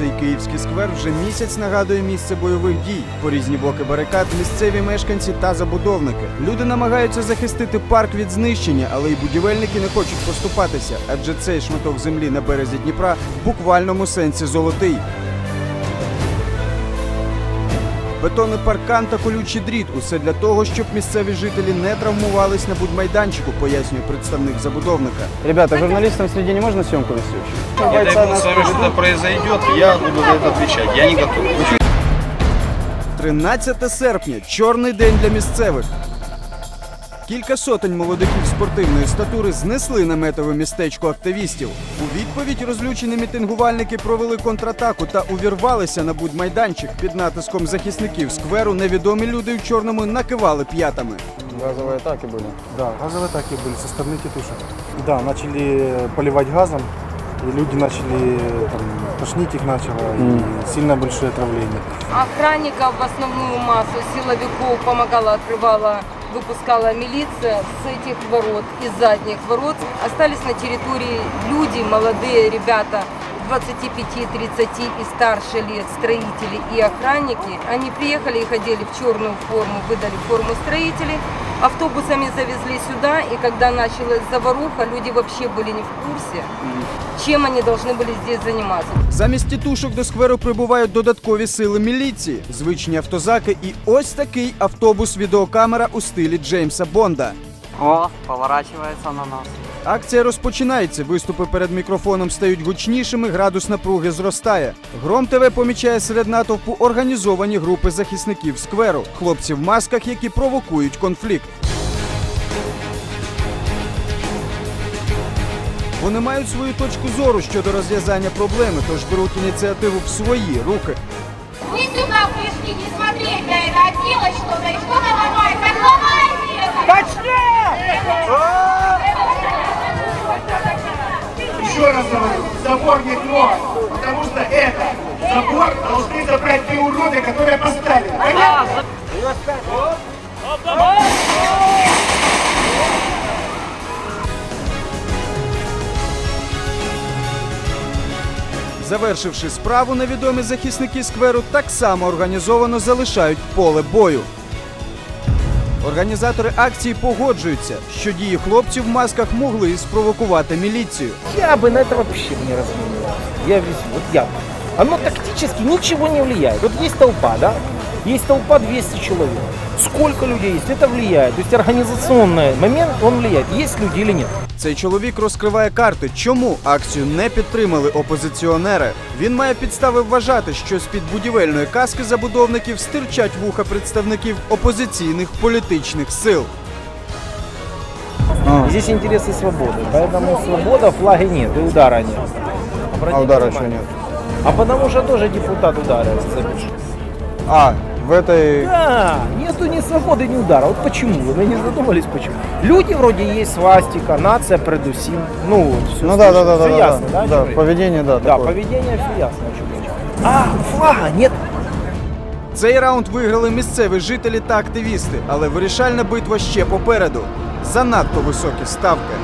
Цей київський сквер вже місяць нагадує місце бойових дій. По різні боки барикад місцеві мешканці та забудовники. Люди намагаються захистити парк від знищення, але й будівельники не хочуть поступатися, адже цей шматок землі на березі Дніпра в буквальному сенсі золотий. Бетонний паркан та колючий дріт усе для того, щоб місцеві жителі не травмувались на будмайданчику, пояснює представник забудовника. Ребята, журналістам сліді не можна зйомку вести? Я дай бог с вами что-то я буду за це відповідати. Я не готов. 13 серпня чорний день для місцевих. Кілька сотень молодиків спортивної статури знесли наметове містечко активістів. У відповідь розлючені мітингувальники провели контратаку та увірвалися на будмайданчик. Під натиском захисників скверу невідомі люди в чорному накивали п'ятами. Газовые атаки были. Да, газовые атаки были со стороны тетушек. Да, начали поливать газом, и люди начали, там, тошнить их начало, и сильно большое отравление. Охранников в основную массу силовиков помогала, открывала, выпускала милиция с этих ворот, из задних ворот. Остались на территории люди, молодые ребята, 25-30 и старше лет, строители и охранники. Они приехали и ходили в черную форму, выдали форму строителей. Автобусами завезли сюда, и когда началась заваруха, люди вообще были не в курсе, чем они должны были здесь заниматься. Замість тітушок до скверу прибувають додаткові сили міліції, звичні автозаки і ось такий автобус-відеокамера у стилі Джеймса Бонда. О, поворачивается на нас. Акція розпочинається. Виступи перед мікрофоном стають гучнішими, градус напруги зростає. Гром ТВ помічає серед натовпу організовані групи захисників скверу, хлопці в масках, які провокують конфлікт. Вони мають свою точку зору щодо розв'язання проблеми, тож беруть ініціативу в свої руки. Вы сюда это! Еще раз говорю, забор не трогать, потому что это забор должны забрать те уроды, которые поставили. Понятно? Завершивши справу, невідомі захисники скверу так само організовано залишають поле бою. Організатори акції погоджуються, що дії хлопців в масках могли спровокувати міліцію. Я би на це взагалі не разменивался. Я весь, от я. Оно тактически нічого не впливає. От є толпа, да? Є толпа 200 человек Сколько людей есть, это влияет. То есть организационный момент, он влияет, есть люди или нет. Цей чоловік розкриває карти, чому акцію не підтримали опозиціонери. Він має підстави вважати, що з-під будівельної каски забудовників стирчать вуха представників опозиційних політичних сил. Здесь интересы свободы. Поэтому свобода, флага нет, и удара нет. Обратите А удара внимание. еще нет. А потому что тоже депутат ударил, запишет. А, в этой... Да, нету ни свободы, ни удара. Вот почему? Вы не задумались почему? Люди вроде есть свастика, нация предусим. Ну, вот, всё Ну да, да, да, слышно, да, всё да, ясно, да? да, Юрий? поведение, да, Да, такое. поведение все ясно. о чём речь. А, флага нет. Цей раунд виграли місцеві жителі та активісти, але вирішальна битва ще попереду. Занадто високі ставки.